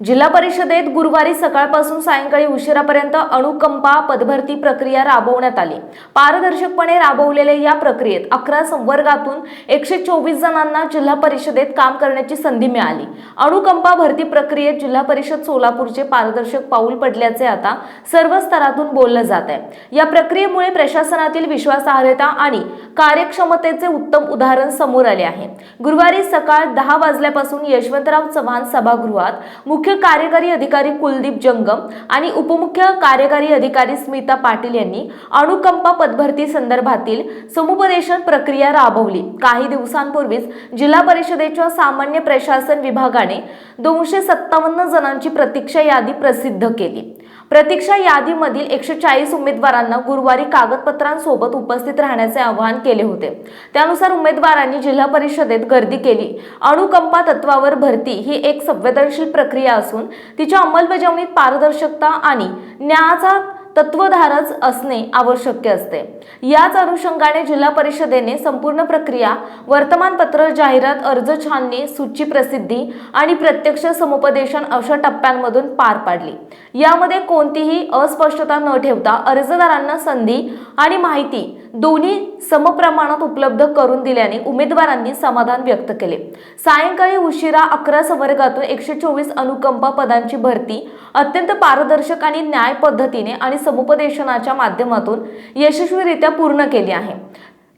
जिल्हा परिषदेत गुरुवारी सकाळपासून सायंकाळी उशिरापर्यंत अणुकंपा पदभरती प्रक्रिया राबवण्यात आली. पारदर्शकपणे राबवलेल्या या प्रक्रियेत अकरा संवर्गातून एकशे चोवीस जणांना जिल्हा परिषदेत काम करण्याची संधी मिळाली. अणुकंपा भरती प्रक्रियेत जिल्हा परिषद सोलापूरचे पारदर्शक पाऊल पडल्याचे आता सर्व स्तरातून बोललं जात आहे या प्रक्रियेमुळे प्रशासनातील विश्वासार्हता आणि कार्यक्षमतेचे उत्तम उदाहरण समोर आले आहे. गुरुवारी सकाळ दहा वाजल्यापासून यशवंतराव चव्हाण सभागृहात मुख्य मुख्य कार्यकारी अधिकारी कुलदीप जंगम आणि उपमुख्य कार्यकारी अधिकारी स्मिता पाटील यांनी अणुकंपा पदभरती संदर्भातील समुपदेशन प्रक्रिया राबवली. काही दिवसांपूर्वीच जिल्हा परिषदेच्या सामान्य प्रशासन विभागाने दोनशे सत्तावन्न जणांची प्रतीक्षा यादी प्रसिद्ध केली. प्रतीक्षा यादीमधील एकशे चाळीस उमेदवारांना गुरुवारी कागदपत्रांसोबत उपस्थित राहण्याचे आवाहन केले होते. त्यानुसार उमेदवारांनी जिल्हा परिषदेत गर्दी केली. अणुकंपा तत्वावर भरती ही एक संवेदनशील प्रक्रिया असून तिच्या अंमलबजावणीत पारदर्शकता आणि न्यायाचा तत्वधारच असणे आवश्यक असते. याच अनुषंगाने जिल्हा परिषदेने संपूर्ण प्रक्रिया वर्तमानपत्र जाहिरात अर्ज छाननी सूची प्रसिद्धी आणि प्रत्यक्ष समुपदेशन अशा टप्प्यांमधून पार पाडली. यामध्ये कोणतीही अस्पष्टता न ठेवता अर्जदारांना संधी आणि माहिती दोन्ही समप्रमाणात उपलब्ध करून दिल्याने उमेदवारांनी समाधान व्यक्त केले. सायंकाळी उशिरा अकरा संवर्गातून एकशे चोवीस अनुकंपा पदांची भरती अत्यंत पारदर्शक आणि न्याय पद्धतीने आणि समुपदेशनाच्या माध्यमातून यशस्वीरित्या पूर्ण केली आहे.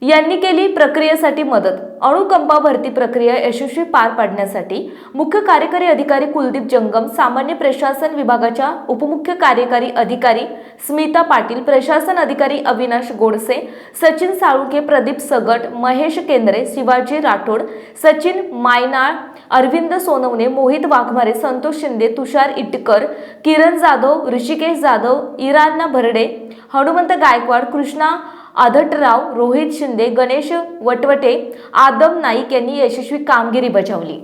यांनी केली प्रक्रियेसाठी मदत. अणुकंपा भरती प्रक्रिया यशस्वी पार पाडण्यासाठी मुख्य कार्यकारी अधिकारी कुलदीप जंगम सामान्य प्रशासन विभागाच्या उपमुख्य कार्यकारी अधिकारी स्मिता पाटील प्रशासन अधिकारी अविनाश गोडसे सचिन साळुंके प्रदीप सगट महेश केंद्रे शिवाजी राठोड सचिन मायनाळ अरविंद सोनवणे मोहित वाघमारे संतोष शिंदे तुषार इटकर किरण जाधव ऋषिकेश जाधव इरान्ना भरडे हनुमंत गायकवाड कृष्णा आदटराव रोहित शिंदे गणेश वटवटे आदम नाईक यांनी यशस्वी कामगिरी बजावली.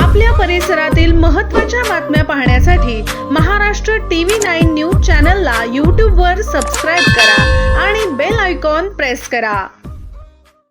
आपल्या परिसरातील महत्त्वाच्या बातम्या पाहण्यासाठी महाराष्ट्र टीव्ही नाईन न्यूज चॅनलला यूट्यूबवर सबस्क्राईब करा आणि बेल आयकॉन प्रेस करा.